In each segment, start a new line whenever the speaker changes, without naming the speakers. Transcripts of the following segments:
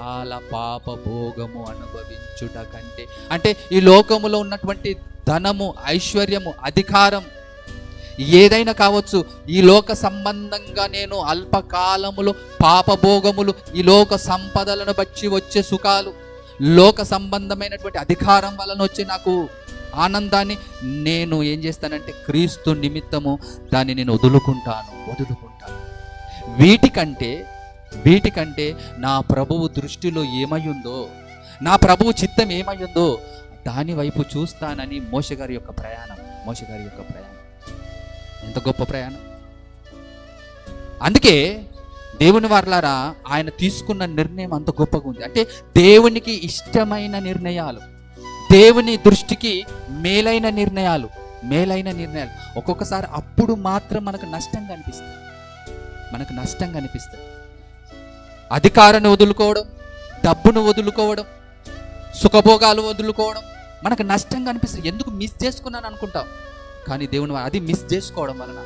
అల్పకాల పాప భోగము అనుభవించుట కంటే అంటే ఈ లోకములో ఉన్నటువంటి ధనము ఐశ్వర్యము అధికారం ఏదైనా కావచ్చు ఈ లోక సంబంధంగా నేను అల్పకాలములో పాపభోగములు ఈ లోక సంపదలను బట్టి వచ్చే సుఖాలు లోక సంబంధమైనటువంటి అధికారం వలన వచ్చే నాకు ఆనందాన్ని నేను ఏం చేస్తానంటే క్రీస్తు నిమిత్తము దాన్ని నేను వదులుకుంటాను వదులుకుంటాను. వీటికంటే వీటికంటే నా ప్రభువు దృష్టిలో ఏమయ్యుందో నా ప్రభువు చిత్తం ఏమయ్యుందో దాని వైపు చూస్తానని మోషగారి యొక్క ప్రయాణం. మోషగారి యొక్క ప్రయాణం. ఎంత గొప్ప ప్రయాణం. అందుకే దేవుని వర్లారా ఆయన తీసుకున్న నిర్ణయం అంత గొప్పగా ఉంది. అంటే దేవునికి ఇష్టమైన నిర్ణయాలు దేవుని దృష్టికి మేలైన నిర్ణయాలు మేలైన నిర్ణయాలు ఒక్కొక్కసారి అప్పుడు మాత్రం మనకు నష్టంగా అనిపిస్తుంది మనకు నష్టంగా అనిపిస్తుంది అధికారాన్ని వదులుకోవడం డబ్బును వదులుకోవడం సుఖభోగాలు వదులుకోవడం మనకు నష్టంగా అనిపిస్తుంది. ఎందుకు మిస్ చేసుకున్నాను అనుకుంటాం కానీ దేవుని వారు అది మిస్ చేసుకోవడం వలన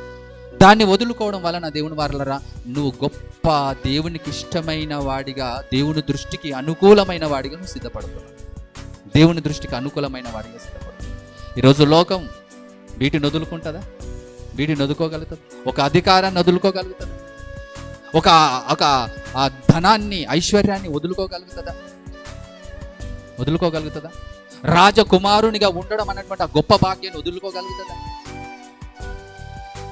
దాన్ని వదులుకోవడం వలన దేవుని వారలరా నువ్వు గొప్ప దేవునికి ఇష్టమైన వాడిగా దేవుని దృష్టికి అనుకూలమైన వాడిగా నువ్వు సిద్ధపడుతున్నావు. దేవుని దృష్టికి అనుకూలమైన వాడిగా సిద్ధపడుతున్నావు. ఈరోజు లోకం వీటిని వదులుకుంటుందా? వీటిని వదులుకోగలుగుతుంది? ఒక అధికారాన్ని వదులుకోగలుగుతుంది? ఒక ఒక ఆ ధనాన్ని ఐశ్వర్యాన్ని వదులుకోగలుగుతుందా? వదులుకోగలుగుతుందా? రాజకుమారునిగా ఉండడం అన్నటువంటి ఆ గొప్ప భాగ్యాన్ని వదులుకోగలుగుతుందా?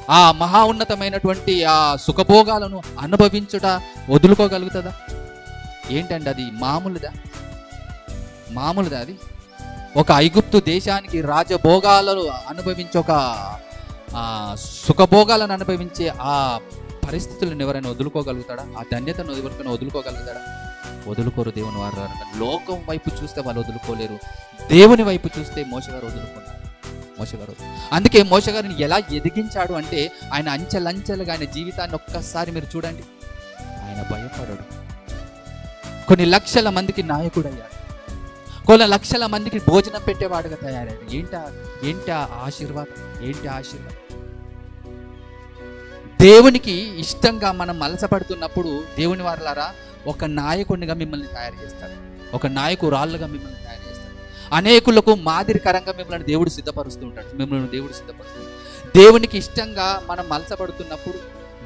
ఆ మహా ఉన్నతమైనటువంటి ఆ సుఖభోగాలను అనుభవించుట వదులుకోగలుగుతుందా? ఏంటండి అది? మామూలుదా? మామూలుదా అది? ఒక ఐగుప్తు దేశానికి రాజభోగాలను అనుభవించే ఒక సుఖభోగాలను అనుభవించే ఆ పరిస్థితులను ఎవరైనా వదులుకోగలుగుతాడా? ఆ ధన్యతను ఎవరికైనా వదులుకోగలుగుతాడా? వదులుకోరు దేవుని వారు లోకం వైపు చూస్తే వాళ్ళు వదులుకోలేరు. దేవుని వైపు చూస్తే మోసగారు వదులుకున్నారు మోసగారు అందుకే మోసగారిని ఎలా ఎదిగించాడు అంటే ఆయన అంచెలంచెలుగా ఆయన జీవితాన్ని ఒక్కసారి మీరు చూడండి. ఆయన భయపడడు. కొన్ని లక్షల మందికి నాయకుడు అయ్యాడు కొన్ని లక్షల మందికి భోజనం పెట్టేవాడుగా తయారయ్యాడు. ఏంటా? ఏంటా ఆశీర్వాదం? ఏంటి ఆశీర్వాదం? దేవునికి ఇష్టంగా మనం మలసపడుతున్నప్పుడు దేవుని వారలారా ఒక నాయకుడిగా మిమ్మల్ని తయారు చేస్తాడు. ఒక నాయకురాళ్ళుగా మిమ్మల్ని తయారు చేస్తాడు. అనేకులకు మాదిరికరంగా మిమ్మల్ని దేవుడు సిద్ధపరుస్తూ ఉంటాడు. మిమ్మల్ని దేవుడు సిద్ధపరుస్తాడు దేవునికి ఇష్టంగా మనం మలసపడుతున్నప్పుడు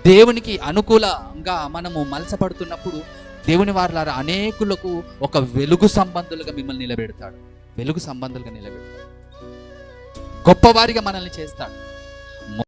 దేవునికి అనుకూలంగా మనము మలసపడుతున్నప్పుడు దేవుని వారలారా అనేకులకు ఒక వెలుగు సంబంధులుగా మిమ్మల్ని నిలబెడతాడు. వెలుగు సంబంధులుగా నిలబెడతాడు. గొప్పవారిగా మనల్ని చేస్తాడు.